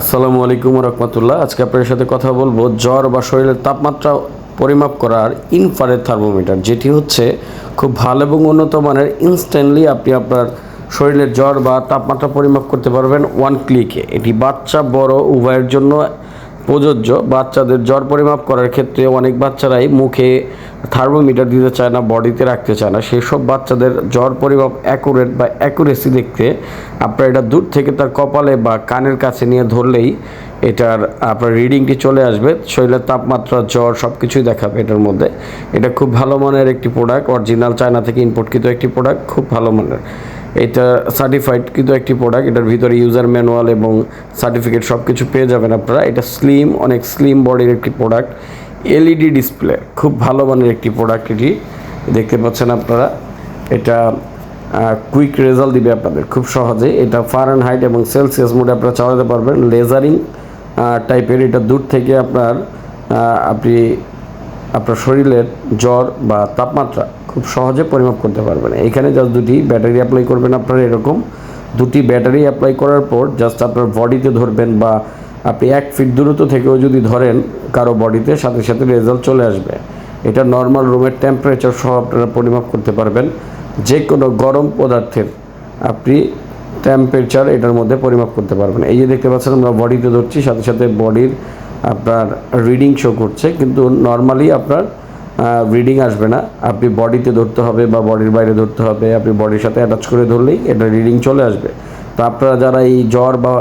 আসসালামু আলাইকুম রহমতুল্লাহ। আজকে আপনার সাথে কথা বলব জ্বর বা শরীরের তাপমাত্রা পরিমাপ করার ইনফ্রারেড থার্মোমিটার, যেটি হচ্ছে খুব ভালো এবং উন্নত মানের ইনস্ট্যান্টলি আপনি আপনার শরীরের জ্বর বা তাপমাত্রা পরিমাপ করতে পারবেন ওয়ান ক্লিকে এটি বাচ্চা, বড়, উভয়ের জন্য প্রযোজ্য। বাচ্চাদের জ্বর পরিমাপ করার ক্ষেত্রে অনেক বাচ্চারাই মুখে থার্মোমিটার দিতে চায় না, বডিতে রাখতে চায় না। সেসব বাচ্চাদের জ্বর পরিমাপ অ্যাকুরেট বা অ্যাকুরেসি দেখতে আপনার এটা দূর থেকে তার কপালে বা কানের কাছে নিয়ে ধরলেই এটার আপনার রিডিংটি চলে আসবে। শরীরের তাপমাত্রা, জ্বর সব কিছুই দেখাবে এটার মধ্যে। এটা খুব ভালো মানের একটি প্রোডাক্ট অরিজিনাল চায়না থেকে ইম্পোর্টকৃত একটি প্রোডাক্ট খুব ভালো মানের। এটা সার্টিফাইড কিন্তু একটি প্রোডাক্ট এটার ভিতরে ইউজার ম্যানুয়াল এবং সার্টিফিকেট সব কিছু পেয়ে যাবেন আপনারা। এটা স্লিম অনেক স্লিম বডির একটি প্রোডাক্ট এলইডি ডিসপ্লে খুব ভালো মানের একটি প্রোডাক্ট এটি। দেখতে পাচ্ছেন আপনারা, এটা কুইক রেজাল্ট দিবে আপনাদের, খুব সহজে এটা ফারেন হাইট এবং সেলসিয়াস মোডে আপনারা চালাতে পারবেন। লেজারিং টাইপের এটা দূর থেকে আপনার আপনি আপনার শরীরের জ্বর বা তাপমাত্রা খুব সহজে পরিমাপ করতে পারবেন। এখানে জাস্ট দুটি ব্যাটারি অ্যাপ্লাই করবেন আপনারা এরকম। দুটি ব্যাটারি অ্যাপ্লাই করার পর জাস্ট আপনার বডিতে ধরবেন বা আপনি এক ফিট দূরত্ব থেকেও যদি ধরেন কারও বডিতে, সাথে সাথে রেজাল্ট চলে আসবে। এটা নর্মাল রুমের টেম্পারেচার সহ আপনারা পরিমাপ করতে পারবেন। যে কোনো গরম পদার্থের আপনি টেম্পারেচার এটার মধ্যে পরিমাপ করতে পারবেন। এই যে দেখতে পাচ্ছেন আমরা বডিতে ধরছি, সাথে সাথে বডির আপনার রিডিং শো করছে, কিন্তু নর্মালি আপনার রিডিং আসবে না। আপনি বডিতে ধরতে হবে বা বডির বাইরে ধরতে হবে, আপনি বডির সাথে অ্যাটাচ করে ধরলেই এটা রিডিং চলে আসবে। তো আপনারা যারা এই জ্বর বা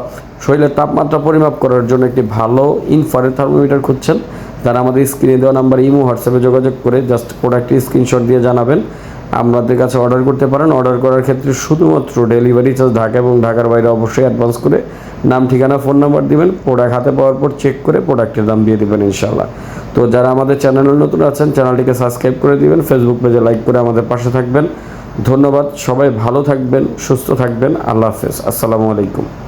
শরীরের তাপমাত্রা পরিমাপ করার জন্য একটি ভালো ইনফারের থার্মোমিটার খুঁজছেন, তারা আমাদের স্ক্রিনে দেওয়া নাম্বার ইমো হোয়াটসঅ্যাপে যোগাযোগ করে জাস্ট প্রোডাক্টটি স্ক্রিনশট দিয়ে জানাবেন। আমাদের কাছে অর্ডার করতে পারেন। অর্ডার করার ক্ষেত্রে শুধুমাত্র ডেলিভারি চার্জ ঢাকা এবং ঢাকার বাইরে অবশ্যই অ্যাডভান্স করে নাম, ঠিকানা ফোন নাম্বার দিবেন। প্রোডাক্ট হাতে পাওয়ার পর চেক করে প্রোডাক্টের দাম দিয়ে দেবেন ইনশাল্লাহ তো যারা আমাদের চ্যানেলের নতুন আছেন চ্যানেলটিকে সাবস্ক্রাইব করে দিবেন ফেসবুক পেজে লাইক করে আমাদের পাশে থাকবেন। ধন্যবাদ, সবাই ভালো থাকবেন, সুস্থ থাকবেন। আল্লাহ হাফেজ। আসসালামু আলাইকুম।